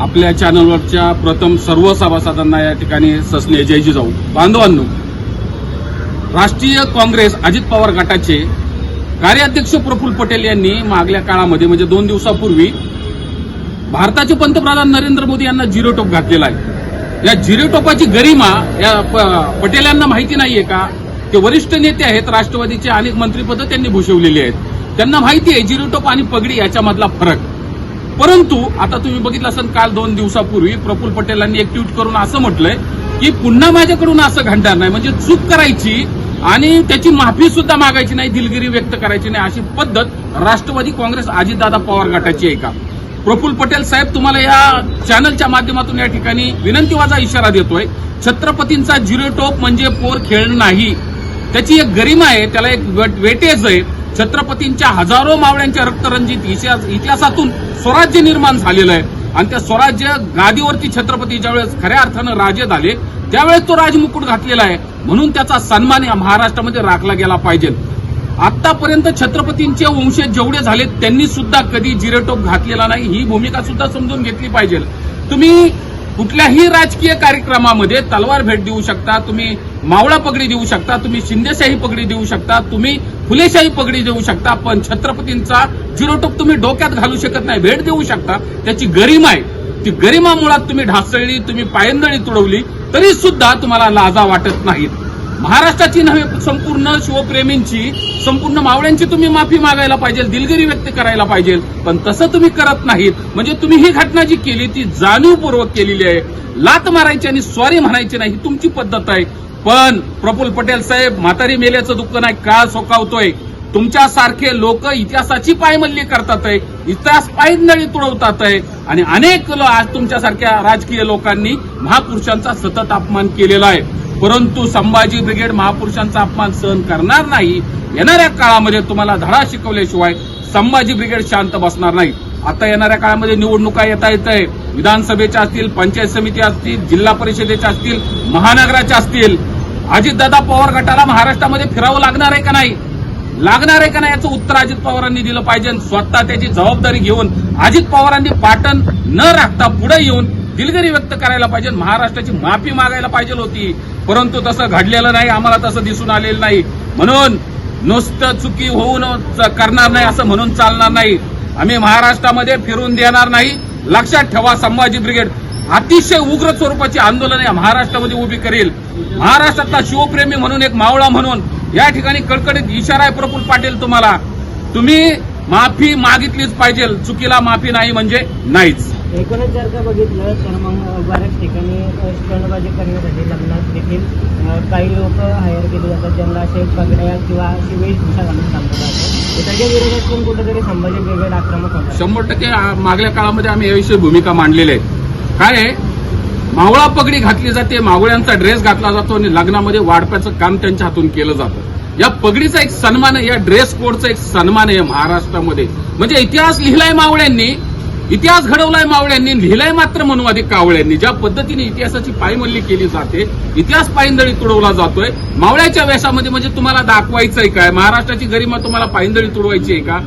आपल्या चॅनलवरच्या प्रथम सर्व सभासदांना या ठिकाणी ससने जयजी जाऊ बांधवांनो राष्ट्रीय काँग्रेस अजित पवार गटाचे कार्याध्यक्ष प्रफुल्ल पटेल यांनी मागल्या काळामध्ये म्हणजे दोन दिवसापूर्वी भारताचे पंतप्रधान नरेंद्र मोदी यांना झिरो टोप घातलेला आहे. या झिरो टोपाची गरिमा या प- पटेल यांना माहिती नाहीये का? ते वरिष्ठ नेते आहेत राष्ट्रवादीचे अनेक मंत्रीपद त्यांनी भूषवलेली आहेत. त्यांना माहिती आहे झिरो टोप आणि पगडी याच्यामधला फरक. परंतु आता तुम्ही बघितलं असेल काल दोन दिवसापूर्वी प्रफुल पटेलांनी एक ट्विट करून असं म्हटलंय की पुन्हा माझ्याकडून असं घडणार नाही म्हणजे चूक करायची आणि त्याची माफी सुद्धा मागायची नाही दिलगिरी व्यक्त करायची नाही अशी पद्धत राष्ट्रवादी काँग्रेस अजितदादा पवार गटाची आहे का? प्रफुल पटेल साहेब तुम्हाला या चॅनलच्या माध्यमातून या ठिकाणी विनंतीवाजा इशारा देतोय. छत्रपतींचा झिरो टोप म्हणजे पोर खेळ नाही. त्याची एक गरिमा आहे त्याला एक वेटेज आहे. छत्रपतींच्या हजारो मावळ्यांच्या रक्तरंजित इतिहास- इतिहासातून स्वराज्य निर्माण झालेलं आहे. आणि त्या स्वराज्य गादीवरती छत्रपती ज्यावेळेस खऱ्या अर्थानं राजे झाले त्यावेळेस तो राजमुकुट घातलेला आहे. म्हणून त्याचा सन्मान या महाराष्ट्रामध्ये राखला गेला पाहिजे. आतापर्यंत छत्रपतींचे वंशज जेवढे झाले त्यांनी सुद्धा कधी जिरेटोप घातलेला नाही. ही भूमिका सुद्धा समजून घेतली पाहिजे. तुम्ही कुठल्याही राजकीय कार्यक्रमामध्ये तलवार भेट देऊ शकता. तुम्ही मावळा पगडी देऊ शकता तुम्ही शिंदेशाही पगडी देऊ शकता तुम्ही फुलेशाही पगडी देऊ शकता पण छत्रपतींचा जिरोटोप तुम्ही डोक्यात घालू शकत नाही भेट देऊ शकता. त्याची गरिमा आहे. ती गरिमा मुळात तुम्ही ढासळली तुम्ही पायंदळी तुडवली तरी सुद्धा तुम्हाला लाजा वाटत नाहीत. महाराष्ट्राची नव्हे संपूर्ण शिवप्रेमींची संपूर्ण मावळ्यांची तुम्ही माफी मागायला पाहिजे दिलगिरी व्यक्त करायला पाहिजे पण तसं तुम्ही करत नाहीत. म्हणजे तुम्ही ही घटना जी केली ती जाणीवपूर्वक केलेली आहे. लात मारायची आणि स्वारी म्हणायची नाही ही तुमची पद्धत आहे. पण प्रफुल्ल पटेल साहेब म्हातारी मेल्याचं दुःख नाही का सोकावतोय. तुमच्यासारखे लोक इतिहासाची पायमल्ली करतात आहे इतिहास पायंदळी तुडवतात आहे. आणि अनेक आज तुमच्यासारख्या राजकीय लोकांनी महापुरुषांचा सतत अपमान केलेला आहे. परंतु संभाजी ब्रिगेड महापुरुषांचा अपमान सहन करणार नाही. येणाऱ्या काळामध्ये तुम्हाला धडा शिकवल्याशिवाय संभाजी ब्रिगेड शांत बसणार नाही. आता येणाऱ्या काळामध्ये निवडणुका येता येत आहे. विधानसभेच्या असतील पंचायत समिती असतील जिल्हा परिषदेच्या असतील महानगराच्या असतील. अजितदादा पवार गटाला महाराष्ट्रामध्ये फिरावं लागणार आहे का नाही? लागणार आहे का नाही याचं उत्तर अजित पवारांनी दिलं पाहिजे स्वतः त्याची जबाबदारी घेऊन अजित पवारांनी पाटण न राखता पुढे येऊन दिलगिरी व्यक्त करायला पाहिजे महाराष्ट्राची माफी मागायला पाहिजे होती. परंतु तसं घडलेलं नाही आम्हाला तसं दिसून आलेलं नाही. म्हणून नुसतं चुकी होऊन च- करणार नाही असं म्हणून चालणार नाही. आम्ही महाराष्ट्रामध्ये फिरून देणार नाही. लक्षात ठेवा संभाजी ब्रिगेड. अतिशय उग्र स्वरूपाची आंदोलन या महाराष्ट्रामध्ये उभी करेल. महाराष्ट्रातला शिवप्रेमी म्हणून एक मावळा म्हणून या ठिकाणी कडकडीत इशारा आहे प्रफुल्ल पाटील तुम्हाला. तुम्ही माफी मागितलीच पाहिजे. चुकीला माफी नाही म्हणजे नाहीच. एकूणच जर का बघितलं तर मग बऱ्याच ठिकाणी स्टंटबाजी करण्यासाठी लग्नात देखील काही लोक हायर केले जातात. ज्यांना असे पगड्या किंवा अशी वेशभूषा घालून सांगतात त्याच्या विरोधात पण कुठेतरी संभाजी ब्रिगेड आक्रमक होतात. शंभर टक्के मागल्या काळामध्ये आम्ही याविषयी भूमिका मांडलेली आहे. काय? आहे? मावळा पगडी घातली जाते मावळ्यांचा ड्रेस घातला जातो आणि लग्नामध्ये वाढप्याचं काम त्यांच्या हातून केलं जातं. या पगडीचा एक सन्मान आहे या ड्रेस कोडचा एक सन्मान आहे महाराष्ट्रामध्ये. म्हणजे इतिहास लिहिलाय मावळ्यांनी इतिहास घडवलाय मावळ्यांनी लिहिलाय मात्र मनुवादी कावळ्यांनी. ज्या पद्धतीने इतिहासाची पायमल्ली केली जाते इतिहास पायंदळी तुडवला जातोय. मावळ्याच्या वेशामध्ये म्हणजे तुम्हाला दाखवायचंय काय? महाराष्ट्राची गरिमा तुम्हाला पायंदळी तुडवायची आहे का?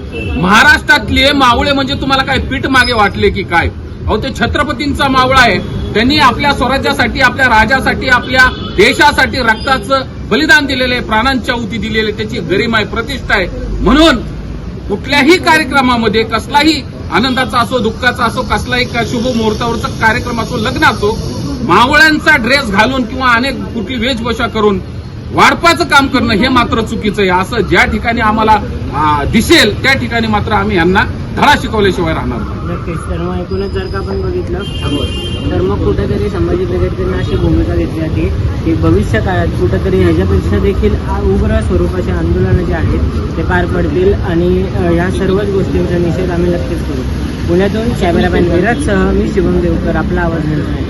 महाराष्ट्रातले मावळे म्हणजे तुम्हाला काय पीठ मागे वाटले की काय? अहो ते छत्रपतींचा मावळा आहे. त्यांनी आपल्या स्वराज्यासाठी आपल्या राजासाठी आपल्या देशासाठी रक्ताचं बलिदान दिलेलं आहे प्राणांची दिलेले दिलेली आहे त्याची गरिमा आहे प्रतिष्ठा आहे. म्हणून कुठल्याही कार्यक्रमामध्ये कसलाही आनंदाचा असो दुःखाचा असो कसलाही का शुभ मुहूर्तावरचा कार्यक्रम असो लग्न असो मावळ्यांचा ड्रेस घालून किंवा अनेक कुठली वेशभूषा करून वाढपाचं काम करणं हे मात्र चुकीचं आहे. असं ज्या ठिकाणी आम्हाला दिसेल त्या ठिकाणी मात्र आम्ही यांना धडा शिकवल्याशिवाय राहणार नाही. नक्कीच. तर मग एकूणच जर का आपण बघितलं तर मग कुठेतरी संभाजी ब्रिगेडकडनं अशी भूमिका घेतली जाते की भविष्य काळात कुठेतरी ह्याच्यापेक्षा देखील आ- उग्र स्वरूपाचे आंदोलनं जे आहेत ते पार पडतील आणि अ, ह्या सर्वच गोष्टींचा निषेध आम्ही नक्कीच करू. पुण्यातून कॅमेरामॅन विराटसह मी शिवम देवकर आपला आवाज निर्णय